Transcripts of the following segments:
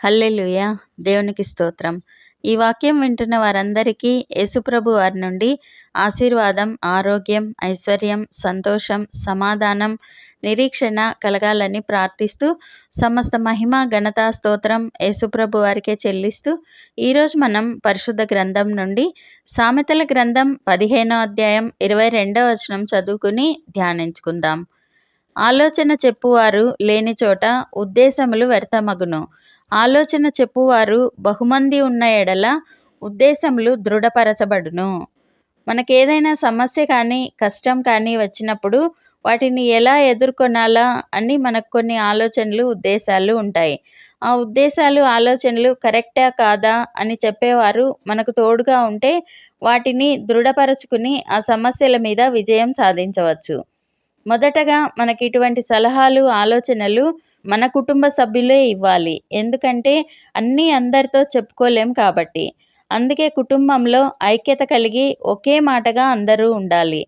Hallelujah. దేవునికి స్తోత్రం. ఈ వాక్యం వింటున్న వారందరికీ యేసుప్రభు వారి నుండి ఆశీర్వాదం ఆరోగ్యం ఐశ్వర్యం సంతోషం సమాధానం నిరీక్షణ కలగాలని ప్రార్థిస్తూ సమస్త మహిమ ఘనత స్తోత్రం యేసుప్రభు వారికే చెల్లిస్తూ ఈరోజు మనం పరిశుద్ధ గ్రంథం నుండి సామెతల గ్రంథం పదిహేనో అధ్యాయం ఇరవై రెండవ వచనం చదువుకుని ధ్యానించుకుందాం. ఆలోచన చెప్పువారు లేని చోట ఉద్దేశములు వ్యర్థమగును. ఆలోచన చెప్పువారు బహుమంది ఉన్న ఎడల ఉద్దేశములు దృఢపరచబడును. మనకేదైనా సమస్య కానీ కష్టం కానీ వచ్చినప్పుడు వాటిని ఎలా ఎదుర్కొనాలా అని మనకు కొన్ని ఆలోచనలు ఉద్దేశాలు ఉంటాయి. ఆ ఉద్దేశాలు ఆలోచనలు కరెక్టా కాదా అని చెప్పేవారు మనకు తోడుగా ఉంటే వాటిని దృఢపరచుకుని ఆ సమస్యల మీద విజయం సాధించవచ్చు. మొదటగా మనకి ఇటువంటి సలహాలు ఆలోచనలు మన కుటుంబ సభ్యులే ఇవ్వాలి. ఎందుకంటే అన్నీ అందరితో చెప్పుకోలేం కాబట్టి. అందుకే కుటుంబంలో ఐక్యత కలిగి ఒకే మాటగా అందరూ ఉండాలి.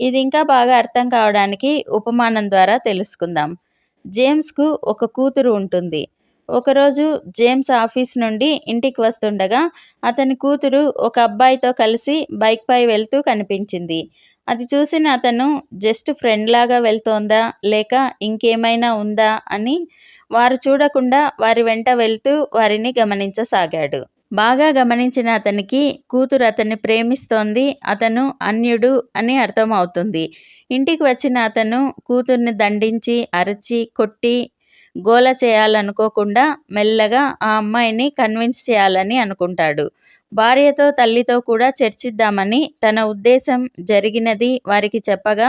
ఇది ఇంకా బాగా అర్థం కావడానికి ఉపమానం ద్వారా తెలుసుకుందాం. జేమ్స్కు ఒక కూతురు ఉంటుంది. ఒకరోజు జేమ్స్ ఆఫీస్ నుండి ఇంటికి వస్తుండగా అతని కూతురు ఒక అబ్బాయితో కలిసి బైక్పై వెళ్తూ కనిపించింది. అది చూసిన అతను జస్ట్ ఫ్రెండ్ లాగా వెళ్తోందా? లేక ఇంకేమైనా ఉందా? అని వారు చూడకుండా వారి వెంట వెళ్తూ వారిని గమనించసాగాడు. బాగా గమనించిన అతనికి కూతురు అతన్ని ప్రేమిస్తోంది. అతను అన్యుడు అని అర్థమవుతుంది. ఇంటికి వచ్చిన అతను కూతుర్ని దండించి అరచి కొట్టి గోల చేయాలనుకోకుండా మెల్లగా ఆ అమ్మాయిని కన్విన్స్ చేయాలని అనుకుంటాడు. భార్యతో తల్లితో కూడా చర్చిద్దామని తన ఉద్దేశం జరిగినది వారికి చెప్పగా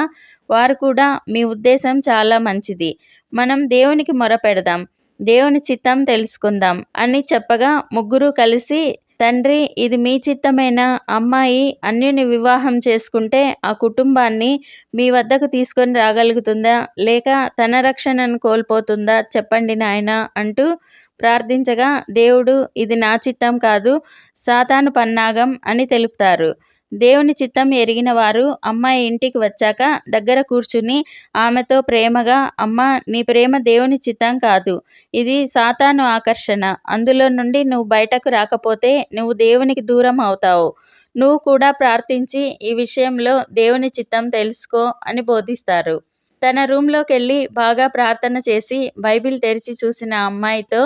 వారు కూడా మీ ఉద్దేశం చాలా మంచిది. మనం దేవునికి మొరపెడదాం. దేవుని చిత్తం తెలుసుకుందాం అని చెప్పగా ముగ్గురు కలిసి తండ్రి ఇది మీ చిత్తమైన? అమ్మాయి అన్యుని వివాహం చేసుకుంటే ఆ కుటుంబాన్ని మీ వద్దకు తీసుకొని రాగలుగుతుందా? లేక తన రక్షణను కోల్పోతుందా? చెప్పండి నాయన అంటూ ప్రార్థించగా దేవుడు ఇది నా చిత్తం కాదు సాతాను పన్నాగం అని తెలుపుతారు. దేవుని చిత్తం ఎరిగిన వారు అమ్మాయి ఇంటికి వచ్చాక దగ్గర కూర్చుని ఆమెతో ప్రేమగా అమ్మ నీ ప్రేమ దేవుని చిత్తం కాదు ఇది సాతాను ఆకర్షణ. అందులో నుండి నువ్వు బయటకు రాకపోతే నువ్వు దేవునికి దూరం అవుతావు. నువ్వు కూడా ప్రార్థించి ఈ విషయంలో దేవుని చిత్తం తెలుసుకో అని బోధిస్తారు. తన రూమ్లోకి వెళ్ళి బాగా ప్రార్థన చేసి బైబిల్ తెరిచి చూసిన అమ్మాయితో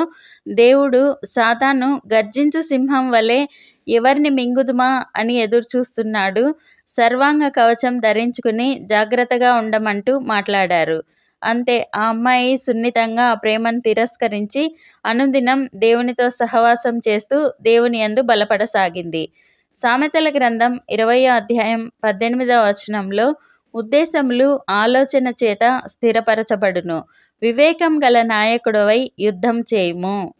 దేవుడు సాతాను గర్జించు సింహం వలె ఎవరిని మింగుదుమా? అని ఎదురు చూస్తున్నాడు సర్వాంగ కవచం ధరించుకుని జాగ్రత్తగా ఉండమంటూ మాట్లాడారు. అంతే ఆ అమ్మాయి సున్నితంగా ఆ ప్రేమను తిరస్కరించి అనుదినం దేవునితో సహవాసం చేస్తూ దేవుని యందు బలపడసాగింది. సామెతల గ్రంథం ఇరవయో అధ్యాయం పద్దెనిమిదవ వచనంలో ఉద్దేశములు ఆలోచన చేత స్థిరపరచబడును. వివేకం గల నాయకుడవై యుద్ధం చేయము.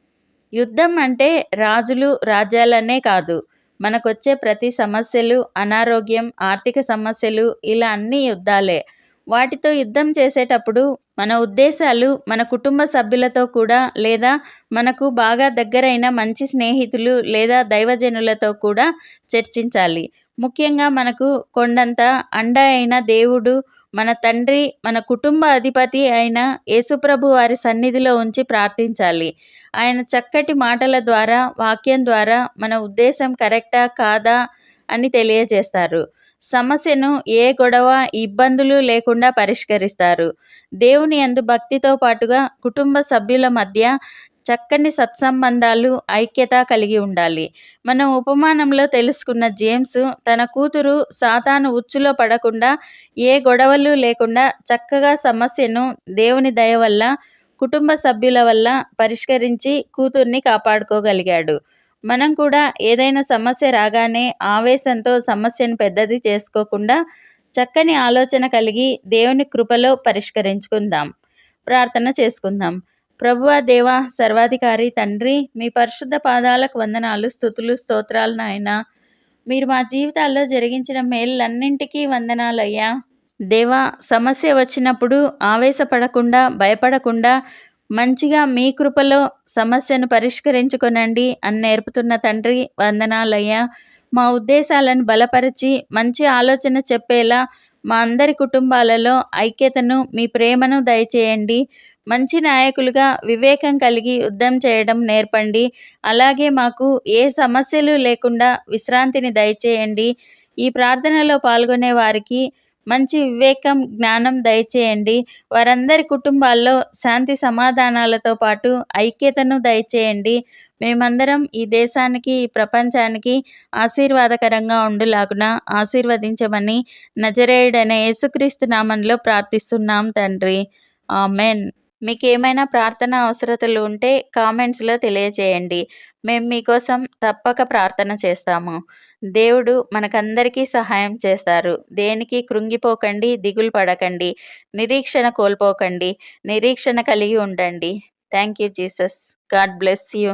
యుద్ధం అంటే రాజులు రాజ్యాలనే కాదు. మనకొచ్చే ప్రతి సమస్యలు అనారోగ్యం ఆర్థిక సమస్యలు ఇలా అన్ని యుద్ధాలే. వాటితో యుద్ధం చేసేటప్పుడు మన ఉద్దేశాలు మన కుటుంబ సభ్యులతో కూడా లేదా మనకు బాగా దగ్గరైన మంచి స్నేహితులు లేదా దైవజనులతో కూడా చర్చించాలి. ముఖ్యంగా మనకు కొండంత అండ అయిన దేవుడు మన తండ్రి మన కుటుంబ అధిపతి అయిన యేసుప్రభు వారి సన్నిధిలో ఉంచి ప్రార్థించాలి. ఆయన చక్కటి మాటల ద్వారా వాక్యం ద్వారా మన ఉద్దేశం కరెక్టా కాదా అని తెలియజేస్తారు. సమస్యను ఏ గొడవ ఇబ్బందులు లేకుండా పరిష్కరిస్తారు. దేవుని అందు భక్తితో పాటుగా కుటుంబ సభ్యుల మధ్య చక్కని సత్సంబంధాలు ఐక్యత కలిగి ఉండాలి. మనం ఉపమానంలో తెలుసుకున్న జేమ్స్ తన కూతురు సాతాను ఉచ్చులో పడకుండా ఏ గొడవలు లేకుండా చక్కగా సమస్యను దేవుని దయ వల్ల కుటుంబ సభ్యుల వల్ల పరిష్కరించి కూతుర్ని కాపాడుకోగలిగాడు. మనం కూడా ఏదైనా సమస్య రాగానే ఆవేశంతో సమస్యను పెద్దది చేసుకోకుండా చక్కని ఆలోచన కలిగి దేవుని కృపలో పరిష్కరించుకుందాం. ప్రార్థన చేసుకుందాం. ప్రభువా దేవ సర్వాధికారి తండ్రి మీ పరిశుద్ధ పాదాలకు వందనాలు స్థుతులు స్తోత్రాలు నాయన. మీరు మా జీవితాల్లో జరిగించిన మేళ్ళన్నింటికీ వందనాలయ్యా. దేవా సమస్య వచ్చినప్పుడు ఆవేశపడకుండా భయపడకుండా మంచిగా మీ కృపలో సమస్యను పరిష్కరించుకొనండి అని నేర్పుతున్న తండ్రి వందనాలయ్యా. మా ఉద్దేశాలను బలపరిచి మంచి ఆలోచన చెప్పేలా మా అందరి కుటుంబాలలో ఐక్యతను మీ ప్రేమను దయచేయండి. మంచి నాయకులుగా వివేకం కలిగి యుద్ధం చేయడం నేర్పండి. అలాగే మాకు ఏ సమస్యలు లేకుండా విశ్రాంతిని దయచేయండి. ఈ ప్రార్థనలో పాల్గొనే వారికి మంచి వివేకం జ్ఞానం దయచేయండి. వారందరి కుటుంబాల్లో శాంతి సమాధానాలతో పాటు ఐక్యతను దయచేయండి. మేమందరం ఈ దేశానికి ఈ ప్రపంచానికి ఆశీర్వాదకరంగా ఉండులాగున ఆశీర్వదించమని నజరేయుడైన యేసుక్రీస్తు నామంలో ప్రార్థిస్తున్నాం తండ్రి. ఆమెన్. మీకు ఏమైనా ప్రార్థన అవసరతలు ఉంటే కామెంట్స్లో తెలియజేయండి. మేము మీకోసం తప్పక ప్రార్థన చేస్తాము. దేవుడు మనకందరికీ సహాయం చేస్తారు. దేనికి కృంగిపోకండి దిగులు పడకండి. నిరీక్షణ కోల్పోకండి. నిరీక్షణ కలిగి ఉండండి. Thank you Jesus God bless you